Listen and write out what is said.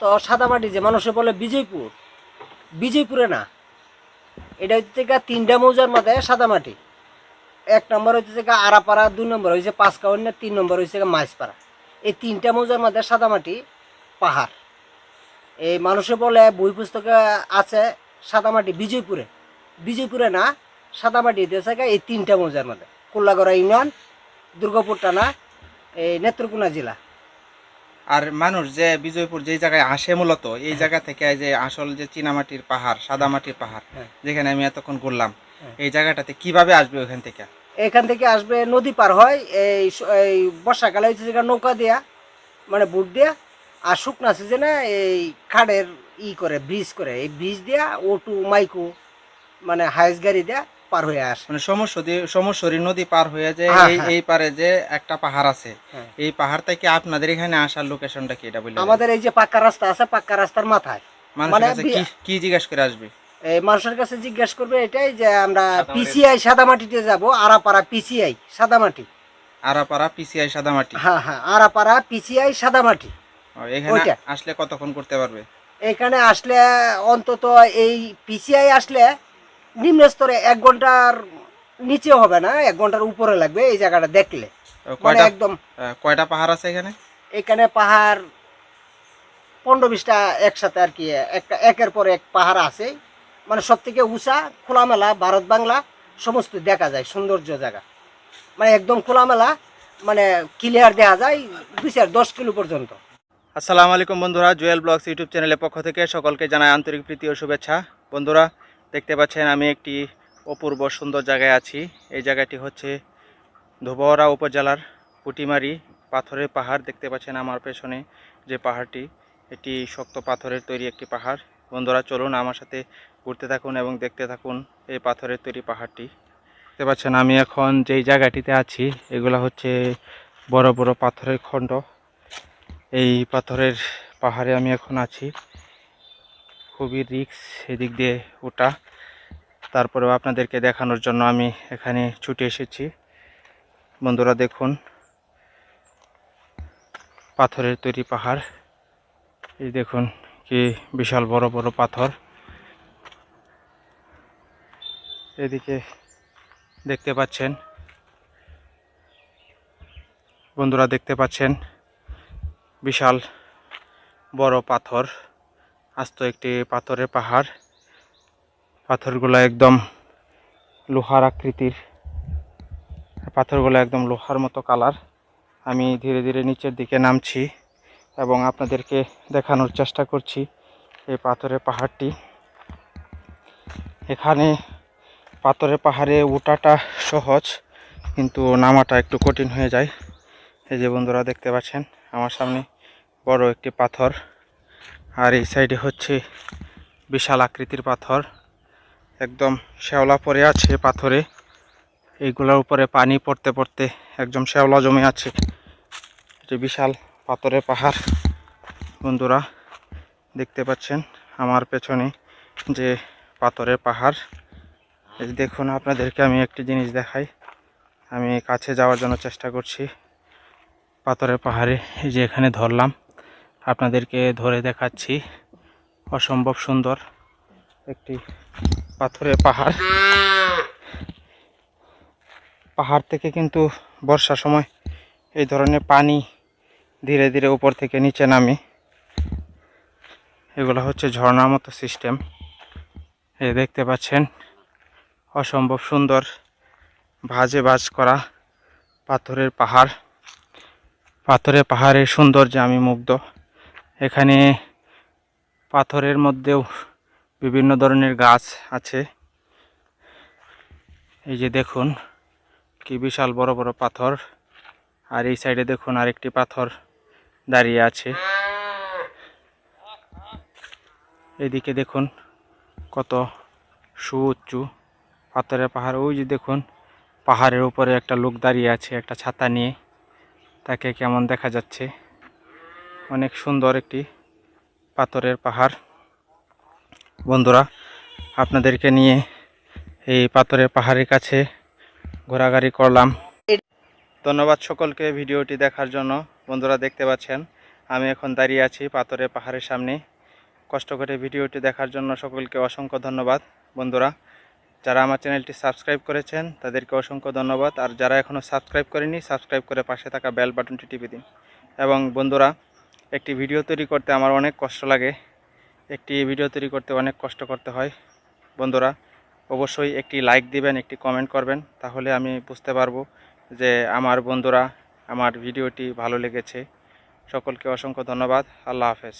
তো সাদামাটি যে মানুষে বলে বিজয়পুর। বিজয়পুরে না, এটা হচ্ছে তিনটা মৌজার মধ্যে সাদামাটি। এক নম্বর হচ্ছে আরাপাড়া, দুই নম্বর হয়েছে পাঁচকাউন্ন তিন নম্বর হয়েছে মাইসপাড়া এই তিনটা মৌজার মধ্যে সাদামাটি পাহাড়। এই মানুষে বলে বই পুস্তকে আছে সাদামাটি বিজয়পুরে। বিজয়পুরে না, সাদামাটি গা এই তিনটা মৌজার মধ্যে। কোল্লাগড়া ইউনিয়ন, দুর্গাপুর টানা এই নেত্রকোনা জেলা। আর মানুষ যে বিজয়পুর যে জায়গায় আসে মূলত এই জায়গা থেকে যে আসল যে চীনামাটির পাহাড় সাদামাটির পাহাড় হ্যাঁ। যেখানে আমি এতক্ষণ ঘুরলাম হ্যাঁ। এই জায়গাটাতে কীভাবে আসবে ওখান থেকে এখান থেকে আসবে নদী পার হয় এই এই বর্ষাকালে হচ্ছে যেটা নৌকা দেয়া মানে বুট দেয়া আর শুকনা সিজনে এই খাড়ের ই করে ব্রিজ করে এই ব্রিজ দেয়া ওটু মাইকু মানে হাইস গাড়ি দেয়া পার হয়ে আসে। মানে সমস্যা সমস্যরী নদী পার হয়ে যে হ্যাঁ, এই হ্যাঁ। পারে যে একটা পাহাড় আছে। হ্যাঁ। এই পাহাড় থেকে আপনাদের এখানে আসার লোকেশনটা কি এটা বলে আমাদের এই যে পাক্কা রাস্তা আছে পাক্কা রাস্তার মাথায়। মানে কি জিজ্ঞেস করে আসবে? এই মানুষের কাছে জিজ্ঞেস করবে এটাই যে আমরা পিসিআই সাদামাটিতে যাব আরাপাড়া পিসিআই সাদামাটি আরাপাড়া পিসিআই সাদামাটি হ্যাঁ হ্যাঁ আরাপাড়া পিসিআই সাদামাটি ও, এখানে আসলে কতক্ষণ করতে পারবে? এখানে আসলে অন্তত এই পিসিআই আসলে নিম্ন স্তরে এক ঘণ্টার নিচে হবে না এক ঘণ্টার উপরে লাগবে এই জায়গাটা দেখলে। মানে একদম কয়টা পাহাড় আছে এখানে? এখানে পাহাড় পনেরো বিশটা একসাথে আর কি একটা একের পর এক পাহাড় আছে। মানে সব থেকে উঁচা খোলামেলা ভারত বাংলা সমস্ত দেখা যায় সৌন্দর্য জায়গা। মানে একদম খোলামেলা মানে ক্লিয়ার দেখা যায় দুই চার দশ কিলো পর্যন্ত। আসসালামু আলাইকুম বন্ধুরা জুয়েল ব্লগস ইউটিউব চ্যানেলের পক্ষ থেকে সকলকে জানায় আন্তরিক প্রীতি ও শুভেচ্ছা। বন্ধুরা দেখতে পাচ্ছেন আমি একটি অপূর্ব সুন্দর জায়গায় আছি। এই জায়গাটি হচ্ছে ধোবহরা উপজেলার পুটিমারি পাথরের পাহাড়। দেখতে পাচ্ছেন আমার পেছনে যে পাহাড়টি, এটি শক্ত পাথরের তৈরি একটি পাহাড়। বন্ধুরা, চলুন আমার সাথে ঘুরতে থাকুন এবং দেখতে থাকুন এই পাথরের তৈরি পাহাড়টি। দেখতে পাচ্ছেন আমি এখন যেই জায়গাটিতে আছি, এগুলো হচ্ছে বড় বড় পাথরের খণ্ড। এই পাথরের পাহাড়ে আমি এখন আছি। খুবই রিক্স এদিক দিয়ে ওটা। তারপরেও আপনাদেরকে দেখানোর জন্য আমি এখানে ছুটে এসেছি। বন্ধুরা দেখুন, পাথরের তৈরি পাহাড়। এই দেখুন কি বিশাল বড় বড় পাথর। এদিকে দেখতে পাচ্ছেন, বন্ধুরা দেখতে পাচ্ছেন বিশাল বড় পাথর। আস্ত একটি পাথরের পাহাড়। পাথরগুলো একদম লোহার আকৃতির। পাথরগুলো একদম লোহার মতো কালার। আমি ধীরে ধীরে নিচের দিকে নামছি এবং আপনাদেরকে দেখানোর চেষ্টা করছি এই পাথরের পাহাড়টি। এখানে পাথরের পাহাড়ে ওঠাটা সহজ, কিন্তু নামাটা একটু কঠিন হয়ে যায়। এই যে বন্ধুরা দেখতে পাচ্ছেন, আমার সামনে বড় একটি পাথর। আর এই সাইডে হচ্ছে বিশাল আকৃতির পাথর। একদম শ্যাওলা পড়ে আছে পাথরে। এইগুলোর উপরে পানি পড়তে পড়তে একদম শ্যাওলা জমে আছে। এটি বিশাল পাথরের পাহাড়। বন্ধুরা, দেখতে পাচ্ছেন আমার পেছনে যে পাথরের পাহাড়। দেখুন, আপনাদেরকে আমি একটি জিনিস দেখাই। আমি কাছে যাওয়ার জন্য চেষ্টা করছি পাথরের পাহাড়ে। এই যে এখানে ধরলাম। আপনাদেরকে ধরে দেখাচ্ছি। অসম্ভব সুন্দর একটি পাথরের পাহাড়। পাহাড় থেকে কিন্তু বর্ষার সময় এই ধরনের পানি ধীরে ধীরে উপর থেকে নিচে নামে। এগুলো হচ্ছে ঝর্ণার মতো সিস্টেম। এই দেখতে পাচ্ছেন, অসম্ভব সুন্দর ভাজে ভাজ করা পাথরের পাহাড়। পাথরের পাহাড়ের সৌন্দর্যে আমি মুগ্ধ। এখানে পাথরের মধ্যেও বিভিন্ন ধরনের গাছ আছে। এই যে দেখুন, কি বিশাল বড় বড় পাথর। আর এই সাইডে দেখুন আরেকটি পাথর দাঁড়িয়ে আছে। এদিকে দেখুন কত সু সুউচ্চু পাথরের পাহাড়। ওই যে দেখুন, পাহাড়ের উপরে একটা লোক দাঁড়িয়ে আছে একটা ছাতা নিয়ে। তাকে কেমন দেখা যাচ্ছে? অনেক সুন্দর একটি পাথরের পাহাড়। বন্ধুরা, আপনাদেরকে নিয়ে এই পাথরের পাহাড়ের কাছে ঘোরাঘুরি করলাম। ধন্যবাদ সকলকে ভিডিওটি দেখার জন্য। বন্ধুরা, দেখতে পাচ্ছেন, আমি এখন দাঁড়িয়ে আছি পাথরের পাহাড়ের সামনে। কষ্ট করে ভিডিওটি দেখার জন্য সকলকে অসংখ্য ধন্যবাদ। বন্ধুরা, যারা আমার চ্যানেলটি সাবস্ক্রাইব করেছেন, তাদেরকে অসংখ্য ধন্যবাদ। আর যারা এখনও সাবস্ক্রাইব করেনি সাবস্ক্রাইব করে পাশে থাকা বেল বাটনটি টিপে দিন। এবং বন্ধুরা একটি ভিডিও তৈরি করতে আমার অনেক কষ্ট লাগে। একটি ভিডিও তৈরি করতে অনেক কষ্ট করতে হয়। বন্ধুরা, অবশ্যই একটি লাইক দিবেন, একটি কমেন্ট করবেন, তাহলে আমি বুঝতে পারব যে আমার বন্ধুরা আমার ভিডিওটি ভালো লেগেছে। সকলকে অসংখ্য ধন্যবাদ। আল্লাহ হাফেজ।